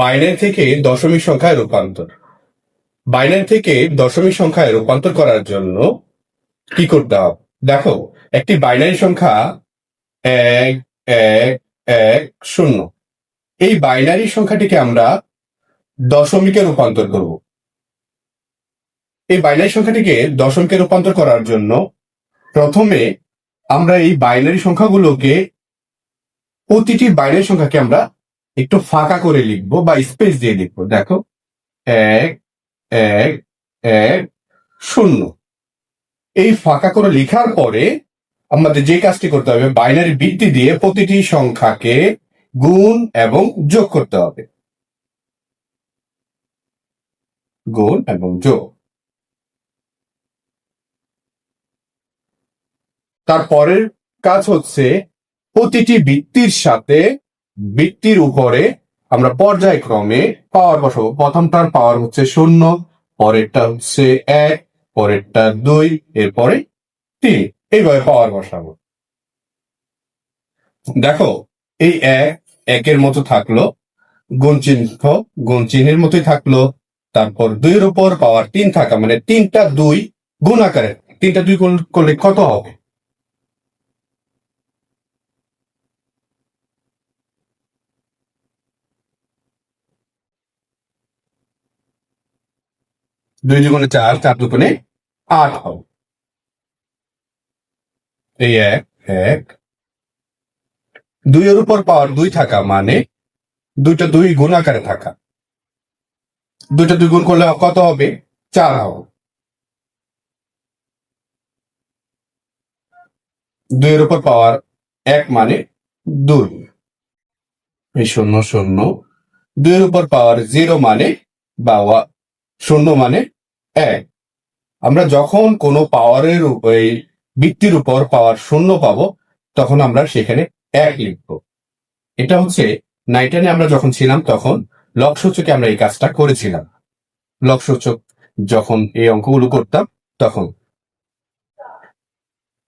Binary থেকে দশমিক সংখ্যায় রূপান্তর। বাইনারি থেকে দশমিক সংখ্যায় রূপান্তর করার জন্য কি করতে হবে? দেখো, একটি বাইনারি সংখ্যা এক এক এক, শূন্য। এই বাইনারি সংখ্যাটিকে আমরা দশমিকে রূপান্তর করব। এই বাইনারি সংখ্যাটিকে দশমিকে রূপান্তর করার জন্য প্রথমে আমরা এই বাইনারি সংখ্যাগুলোকে প্রতিটি বাইনারি সংখ্যাকে আমরা একটু ফাঁকা করে লিখব বা স্পেস দিয়ে লিখব। দেখো, এক এক এক, শূন্য। এই ফাঁকা করে লেখার পরে আমাদের যে কাজটি করতে হবে, বাইনারি বৃত্তি দিয়ে প্রতিটি সংখ্যাকে গুণ এবং যোগ করতে হবে। গুণ এবং যোগ। তারপরের কাজ হচ্ছে প্রতিটি বৃত্তির সাথে বৃত্তির উপরে আমরা পর্যায়ক্রমে পাওয়ার বসাবো। প্রথমটার পাওয়ার হচ্ছে শূন্য, পরেরটা হচ্ছে এক, পরেরটা দুই, এরপরে তিন। এইভাবে পাওয়ার বসাবো। দেখো, এই এক একের মতো থাকল, গুণ চিহ্ন, গুণ চিহ্নের মতোই থাকল। তারপর দুইয়ের উপর পাওয়ার তিন থাকা মানে তিনটা দুই গুণ আকারে, তিনটা দুই করলে কত হবে? দুই দুগুণে চার চার দুগুণে আট হবে এই এক এক। দুইয়ের উপর পাওয়ার দুই থাকা মানে দুইটা দুই গুণ আকারে থাকা। দুইটা দুই গুণ করলে কত হবে? চার হবে দুইয়ের উপর পাওয়ার এক মানে দুই। এই শূন্য শূন্য। দুইয়ের উপর পাওয়ার জিরো মানে বা ওয়া- শূন্য মানে এক। আমরা যখন কোনো পাওয়ারের এই বৃত্তির উপর পাওয়ার শূন্য পাবো, তখন আমরা সেখানে এক লিখব। এটা হচ্ছে নাইটানে আমরা যখন ছিলাম, তখন লক সূচকে আমরা এই কাজটা করেছিলাম। লক সূচক যখন এই অঙ্কগুলো করতাম, তখন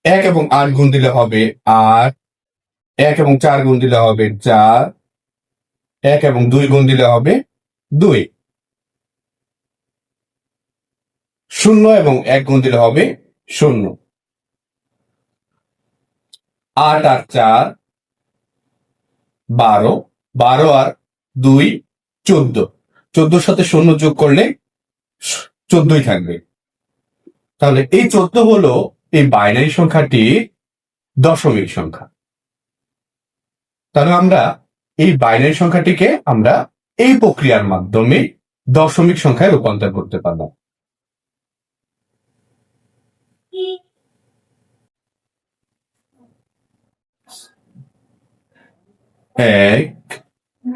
এক এবং আট গুণ দিলে হবে আট, এক এবং চার গুণ দিলে হবে চার, এক এবং দুই গুণ দিলে হবে দুই। শূন্য এবং এক গুণ দিলে হবে শূন্য। আট আর চার, বারো বারো আর দুই, চোদ্দ। চোদ্দোর সাথে শূন্য যোগ করলে চোদ্দই থাকবে। তাহলে এই চোদ্দ হলো এই বাইনারি সংখ্যাটি দশমিক সংখ্যা। তাহলে আমরা এই বাইনারি সংখ্যাটিকে আমরা এই প্রক্রিয়ার মাধ্যমে দশমিক সংখ্যায় রূপান্তর করতে পারলাম। এক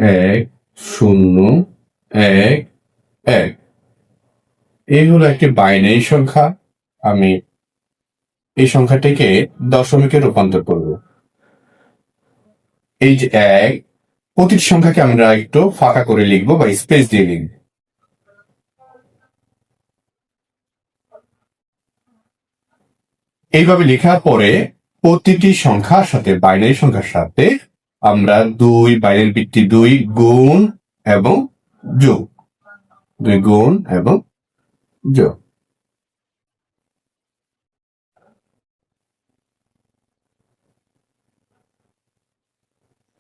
এক, শূন্য, এক এক। এই হলো একটি বাইনারি সংখ্যা। আমি এই সংখ্যাটিকে দশমিকে রূপান্তর করব। এই যে এক, প্রতিটি সংখ্যাকে আমরা একটু ফাঁকা করে লিখব বা স্পেস দিয়ে লিখব। এইভাবে লেখার পরে প্রতিটি সংখ্যার সাথে, বাইনারি সংখ্যার সাথে আমরা দুই বাইরের ভিত্তি দুই গুণ এবং যোগ। দুই গুণ এবং যোগ।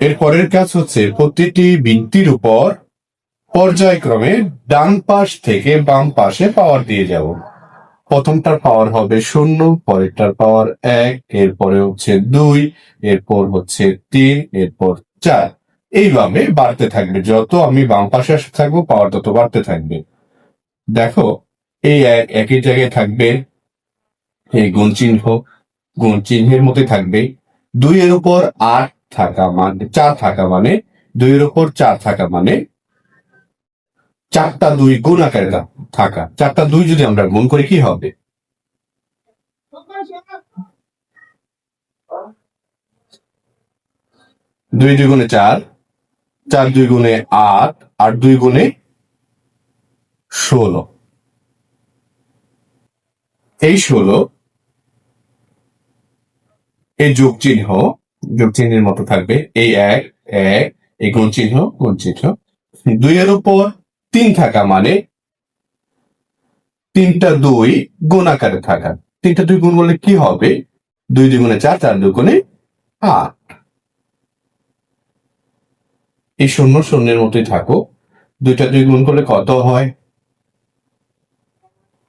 এর পরের কাজ হচ্ছে প্রতিটি ভিত্তির উপর পর্যায়ক্রমে ডান পাশ থেকে বাম পাশে পাওয়ার দিয়ে যাব। প্রথমটার পাওয়ার হবে শূন্য, পরেরটার পাওয়ার এক, এরপরে হচ্ছে দুই, এরপর হচ্ছে তিন, এরপর চার। এইভাবে বাড়তে থাকবে। যত আমি বাম পাশে আসতে থাকব পাওয়ার তত বাড়তে থাকবে। দেখো, এই এক, একই জায়গায় থাকবে, এই গুণ চিহ্ন, গুণ চিহ্নের মধ্যে থাকবে। দুইয়ের উপর আট থাকা মানে চার থাকা মানে দুইয়ের উপর চার থাকা মানে চারটা দুই গুণ আকারে থাকা। চারটা দুই যদি আমরা গুণ করি, কি হবে? দুই দুই গুণে চার চার দুই গুণে আট আট দুই গুণে ষোলো। এই ষোলো, এই যোগ চিহ্ন, যোগ চিহ্নের মতো থাকবে। এই এক এক, এই গুণ চিহ্ন গুণ চিহ্ন। দুইয়ের উপর তিন থাকা মানে তিনটা দুই গুণ আকারে থাকা। তিনটা দুই গুণ করলে কি হবে? দুই দুগুণে চার চার দুগুণে আট। এই শূন্য শূন্যের মতোই থাকো। দুইটা দুই গুণ করলে কত হয়?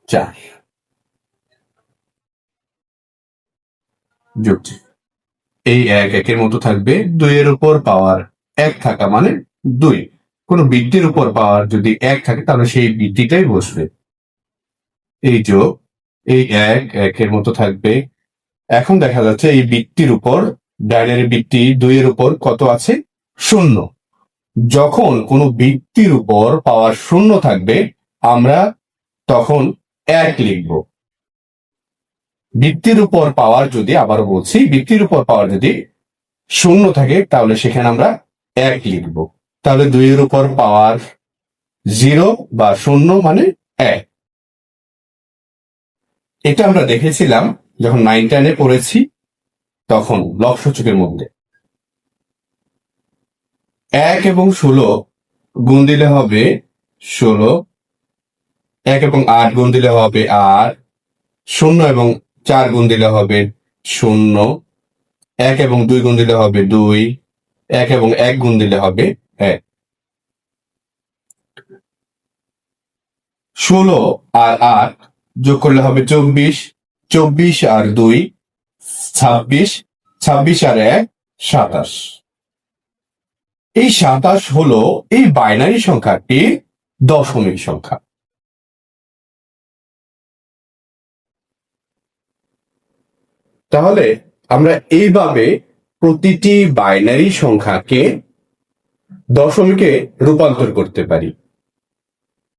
চার। যুক্তি এই এক, একের মতো থাকবে। দুইয়ের উপর পাওয়ার এক থাকা মানে দুই। কোন বৃত্তির উপর পাওয়ার যদি এক থাকে, তাহলে সেই বৃত্তিটাই বসবে। এই যোগ এই এক, একের মতো থাকবে। এখন দেখা যাচ্ছে এই বৃত্তির উপর, ডাইনারি বৃত্তি দুইয়ের উপর কত আছে? শূন্য। যখন কোনো বৃত্তির উপর পাওয়ার শূন্য থাকবে, আমরা তখন এক লিখব। বৃত্তির উপর পাওয়ার যদি আবার বলছি, বৃত্তির উপর পাওয়ার যদি শূন্য থাকে, তাহলে সেখানে আমরা এক লিখব। তাহলে দুইয়ের উপর পাওয়ার জিরো বা শূন্য মানে এক। এটা আমরা দেখেছিলাম যখন নাইন টেনে পড়েছি, তখন লক সূচকের মধ্যে। এক এবং ষোলো গুণ দিলে হবে ষোলো। এক এবং আট গুণ দিলে হবে আট। শূন্য এবং চার গুণ দিলে হবে শূন্য। এক এবং দুই গুণ দিলে হবে দুই। এক এবং এক গুণ দিলে হবে এক ষোলো আর আট যোগ করলে হবে চব্বিশ চব্বিশ আর দুই, ছাব্বিশ ছাব্বিশ আর এক, সাতাশ। এই সাতাশ হলো এই বাইনারি সংখ্যাটির দশমিক সংখ্যা। তাহলে আমরা এইভাবে প্রতিটি বাইনারি সংখ্যাকে দশমিকে রূপান্তর করতে পারি।